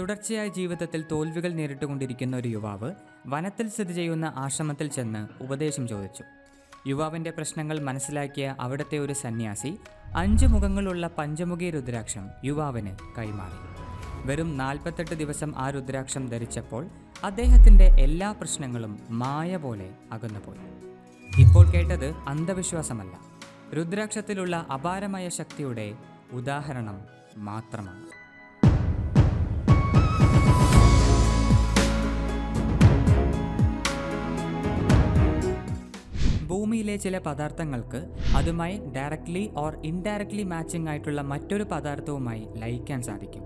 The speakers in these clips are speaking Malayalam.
തുടർച്ചയായ ജീവിതത്തിൽ തോൽവികൾ നേരിട്ടുകൊണ്ടിരിക്കുന്ന ഒരു യുവാവ് വനത്തിൽ സ്ഥിതി ചെയ്യുന്ന ആശ്രമത്തിൽ ചെന്ന് ഉപദേശം ചോദിച്ചു. യുവാവിന്റെ പ്രശ്നങ്ങൾ മനസ്സിലാക്കിയ അവിടുത്തെ ഒരു സന്യാസി അഞ്ച് മുഖങ്ങളുള്ള പഞ്ചമുഖി രുദ്രാക്ഷം യുവാവിന് കൈമാറി. വെറും നാൽപ്പത്തെട്ട് ദിവസം ആ രുദ്രാക്ഷം ധരിച്ചപ്പോൾ അദ്ദേഹത്തിന്റെ എല്ലാ പ്രശ്നങ്ങളും മായ പോലെ അകന്നുപോയി. ഇപ്പോൾ കേട്ടത് അന്ധവിശ്വാസമല്ല. രുദ്രാക്ഷത്തിലുള്ള അപാരമായ ശക്തിയുടെ ഉദാഹരണം മാത്രമാണ്. ഭൂമിയിലെ ചില പദാർത്ഥങ്ങൾക്ക് അതുമായി ഡയറക്ട്ലി ഓർ ഇൻഡയറക്ട്ലി മാച്ചിങ് ആയിട്ടുള്ള മറ്റൊരു പദാർത്ഥവുമായി ലയിക്കാൻ സാധിക്കും.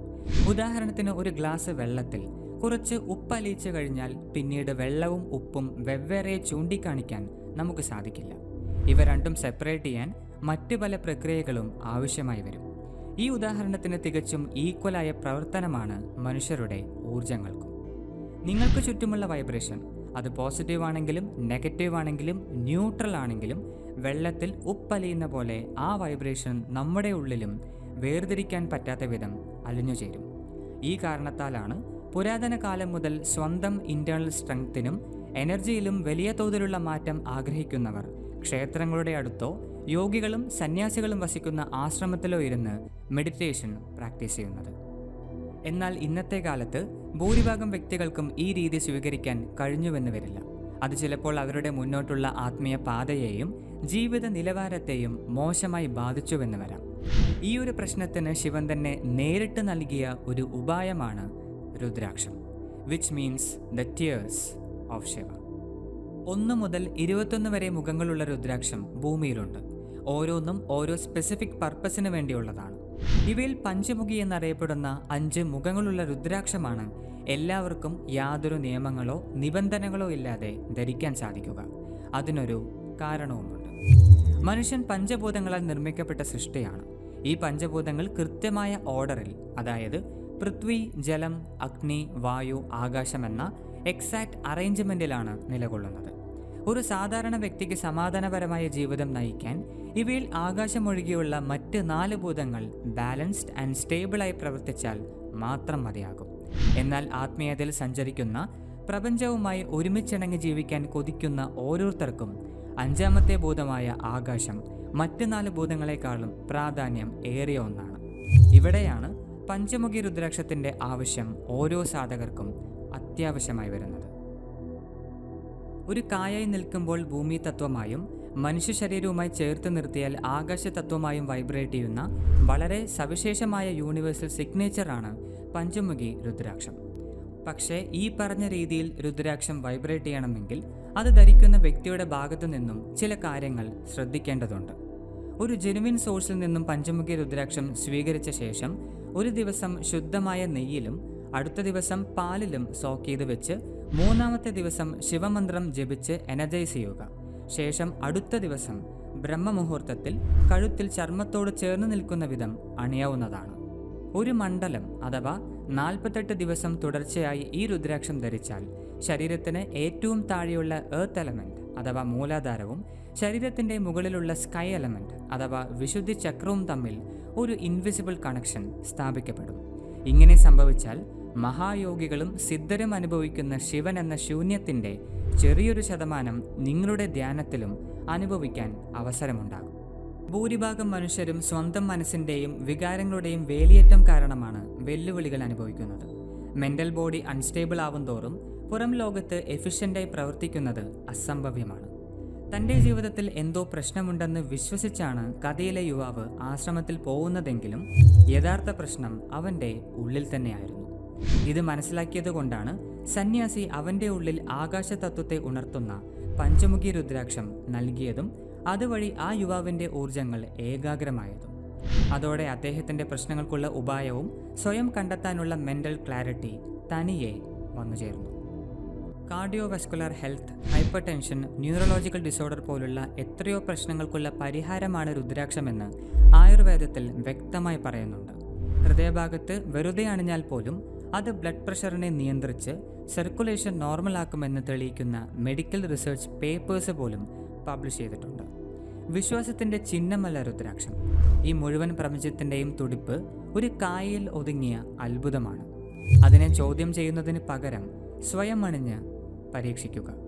ഉദാഹരണത്തിന് ഒരു ഗ്ലാസ് വെള്ളത്തിൽ കുറച്ച് ഉപ്പ് അലിയിച്ചു കഴിഞ്ഞാൽ പിന്നീട് വെള്ളവും ഉപ്പും വെവ്വേറെ ചൂണ്ടിക്കാണിക്കാൻ നമുക്ക് സാധിക്കില്ല. ഇവ രണ്ടും സെപ്പറേറ്റ് ചെയ്യാൻ മറ്റ് പല പ്രക്രിയകളും ആവശ്യമായി വരും. ഈ ഉദാഹരണത്തിന് തികച്ചും ഈക്വലായ പ്രവർത്തനമാണ് മനുഷ്യരുടെ ഊർജങ്ങൾക്കും നിങ്ങൾക്ക് ചുറ്റുമുള്ള വൈബ്രേഷൻ അത് പോസിറ്റീവ് ആണെങ്കിലും നെഗറ്റീവ് ആണെങ്കിലും ന്യൂട്രൽ ആണെങ്കിലും വെള്ളത്തിൽ ഉപ്പലിയുന്ന പോലെ ആ വൈബ്രേഷൻ നമ്മുടെ ഉള്ളിലും വേർതിരിക്കാൻ പറ്റാത്ത വിധം അലിഞ്ഞു ചേരും. ഈ കാരണത്താലാണ് പുരാതന കാലം മുതൽ സ്വന്തം ഇന്റേണൽ സ്ട്രെങ്ത്തിനും എനർജിയിലും വലിയ തോതിലുള്ള മാറ്റം ആഗ്രഹിക്കുന്നവർ ക്ഷേത്രങ്ങളുടെ അടുത്തോ യോഗികളും സന്യാസികളും വസിക്കുന്ന ആശ്രമത്തിലോ ഇരുന്ന് മെഡിറ്റേഷൻ പ്രാക്ടീസ് ചെയ്യുന്നത്. എന്നാൽ ഇന്നത്തെ കാലത്ത് ഭൂരിഭാഗം വ്യക്തികൾക്കും ഈ രീതി സ്വീകരിക്കാൻ കഴിഞ്ഞുവെന്ന് വരില്ല. അത് ചിലപ്പോൾ അവരുടെ മുന്നോട്ടുള്ള ആത്മീയ പാതയെയും ജീവിത നിലവാരത്തെയും മോശമായി ബാധിച്ചുവെന്ന് വരാം. ഈ ഒരു പ്രശ്നത്തിന് ശിവൻ തന്നെ നേരിട്ട് നൽകിയ ഒരു ഉപായമാണ് രുദ്രാക്ഷം which means the tears of Shiva ഒന്ന് മുതൽ ഇരുപത്തൊന്ന് വരെ മുഖങ്ങളുള്ള രുദ്രാക്ഷം ഭൂമിയിലുണ്ട്. ഓരോന്നും ഓരോ സ്പെസിഫിക് പർപ്പസിന് വേണ്ടിയുള്ളതാണ്. ഇവയിൽ പഞ്ചമുഖി എന്നറിയപ്പെടുന്ന അഞ്ച് മുഖങ്ങളുള്ള രുദ്രാക്ഷമാണ് എല്ലാവർക്കും യാതൊരു നിയമങ്ങളോ നിബന്ധനകളോ ഇല്ലാതെ ധരിക്കാൻ സാധിക്കുക. അതിനൊരു കാരണവുമുണ്ട്. മനുഷ്യൻ പഞ്ചഭൂതങ്ങളാൽ നിർമ്മിക്കപ്പെട്ട സൃഷ്ടിയാണ്. ഈ പഞ്ചഭൂതങ്ങൾ കൃത്യമായ ഓർഡറിൽ അതായത് പൃഥ്വി ജലം അഗ്നി വായു ആകാശം എന്ന എക്സാക്ട് അറേഞ്ച്മെന്റിലാണ് നിലകൊള്ളുന്നത്. ഒരു സാധാരണ വ്യക്തിക്ക് സമാധാനപരമായ ജീവിതം നയിക്കാൻ ഇവയിൽ ആകാശമൊഴികെയുള്ള മറ്റ് നാല് ഭൂതങ്ങൾ ബാലൻസ്ഡ് ആൻഡ് സ്റ്റേബിളായി പ്രവർത്തിച്ചാൽ മാത്രം മതിയാകും. എന്നാൽ ആത്മീയതയിൽ സഞ്ചരിക്കുന്ന പ്രപഞ്ചവുമായി ഒരുമിച്ചിണങ്ങി ജീവിക്കാൻ കൊതിക്കുന്ന ഓരോരുത്തർക്കും അഞ്ചാമത്തെ ഭൂതമായ ആകാശം മറ്റ് നാല് ഭൂതങ്ങളെക്കാളും പ്രാധാന്യം ഏറിയ ഒന്നാണ്. ഇവിടെയാണ് പഞ്ചമുഖി രുദ്രാക്ഷത്തിന്റെ ആവശ്യം ഓരോ സാധകർക്കും അത്യാവശ്യമായി വരുന്നത്. ഒരു കായായി നിൽക്കുമ്പോൾ ഭൂമി തത്വമായും മനുഷ്യ ശരീരവുമായി ചേർത്ത് നിർത്തിയാൽ ആകാശ തത്വമായും വൈബ്രേറ്റ് ചെയ്യുന്ന വളരെ സവിശേഷമായ യൂണിവേഴ്സൽ സിഗ്നേച്ചറാണ് പഞ്ചമുഖി രുദ്രാക്ഷം. പക്ഷേ ഈ പറഞ്ഞ രീതിയിൽ രുദ്രാക്ഷം വൈബ്രേറ്റ് ചെയ്യണമെങ്കിൽ അത് ധരിക്കുന്ന വ്യക്തിയുടെ ഭാഗത്തു നിന്നും ചില കാര്യങ്ങൾ ശ്രദ്ധിക്കേണ്ടതുണ്ട്. ഒരു ജെനുവിൻ സോഴ്സിൽ നിന്നും പഞ്ചമുഖി രുദ്രാക്ഷം സ്വീകരിച്ച ശേഷം ഒരു ദിവസം ശുദ്ധമായ നെയ്യിലും അടുത്ത ദിവസം പാലിലും സോക്ക് ചെയ്ത് വെച്ച് മൂന്നാമത്തെ ദിവസം ശിവമന്ത്രം ജപിച്ച് എനർജൈസ് ചെയ്യുക ശേഷം അടുത്ത ദിവസം ബ്രഹ്മമുഹൂർത്തത്തിൽ കഴുത്തിൽ ചർമ്മത്തോട് ചേർന്ന് നിൽക്കുന്ന വിധം അണിയാവുന്നതാണ്. ഒരു മണ്ഡലം അഥവാ നാൽപ്പത്തെട്ട് ദിവസം തുടർച്ചയായി ഈ രുദ്രാക്ഷം ധരിച്ചാൽ ശരീരത്തിന് ഏറ്റവും താഴെയുള്ള എർത്ത് എലമെന്റ് അഥവാ മൂലാധാരവും ശരീരത്തിന്റെ മുകളിലുള്ള സ്കൈ എലമെന്റ് അഥവാ വിശുദ്ധി ചക്രവും തമ്മിൽ ഒരു ഇൻവിസിബിൾ കണക്ഷൻ സ്ഥാപിക്കപ്പെടും. ഇങ്ങനെ സംഭവിച്ചാൽ മഹായോഗികളും സിദ്ധരും അനുഭവിക്കുന്ന ശിവൻ എന്ന ശൂന്യത്തിന്റെ ചെറിയൊരു ശതമാനം നിങ്ങളുടെ ധ്യാനത്തിലും അനുഭവിക്കാൻ അവസരമുണ്ടാകും. ഭൂരിഭാഗം മനുഷ്യരും സ്വന്തം മനസ്സിന്റെയും വികാരങ്ങളുടെയും വേലിയേറ്റം കാരണമാണ് വെല്ലുവിളികൾ അനുഭവിക്കുന്നത്. മെന്റൽ ബോഡി അൺസ്റ്റേബിൾ ആവും തോറും പുറം ലോകത്ത് എഫിഷ്യന്റായി പ്രവർത്തിക്കുന്നത് അസംഭവ്യമാണ്. തന്റെ ജീവിതത്തിൽ എന്തോ പ്രശ്നമുണ്ടെന്ന് വിശ്വസിച്ചാണ് കഥയിലെ യുവാവ് ആശ്രമത്തിൽ പോകുന്നതെങ്കിലും യഥാർത്ഥ പ്രശ്നം അവന്റെ ഉള്ളിൽ തന്നെയായിരുന്നു. ഇത് മനസ്സിലാക്കിയത് കൊണ്ടാണ് സന്യാസി അവന്റെ ഉള്ളിൽ ആകാശ തത്വത്തെ ഉണർത്തുന്ന പഞ്ചമുഖി രുദ്രാക്ഷം നൽകിയതും അതുവഴി ആ യുവാവിന്റെ ഊർജങ്ങൾ ഏകാഗ്രമായതും. അതോടെ അദ്ദേഹത്തിന്റെ പ്രശ്നങ്ങൾക്കുള്ള ഉപായവും സ്വയം കണ്ടെത്താനുള്ള മെന്റൽ ക്ലാരിറ്റി തനിയെ വന്നു ചേർന്നു. Cardiovascular health hypertension neurological disorder പോലുള്ള എത്രയോ പ്രശ്നങ്ങൾക്കുള്ള പരിഹാരമാണ് രുദ്രാക്ഷമെന്ന് ആയുർവേദത്തിൽ വ്യക്തമായി പറയുന്നുണ്ട്. ഹൃദയഭാഗത്ത് വെറുതെ അണിഞ്ഞാൽ പോലും അത് ബ്ലഡ് പ്രഷറിനെ നിയന്ത്രിച്ച് സർക്കുലേഷൻ നോർമലാക്കുമെന്ന് തെളിയിക്കുന്ന മെഡിക്കൽ റിസർച്ച് പേപ്പേഴ്സ് പോലും പബ്ലിഷ് ചെയ്തിട്ടുണ്ട്. വിശ്വാസത്തിന്റെ ചിഹ്നമല്ല രുദ്രാക്ഷം. ഈ മുഴുവൻ പ്രപഞ്ചത്തിന്റെയും തുടിപ്പ് ഒരു കായയിൽ ഒതുങ്ങിയ അത്ഭുതമാണ്. അതിനെ ചോദ്യം ചെയ്യുന്നതിന് പകരം സ്വയം അണിഞ്ഞ് പരീക്ഷിക്കുക.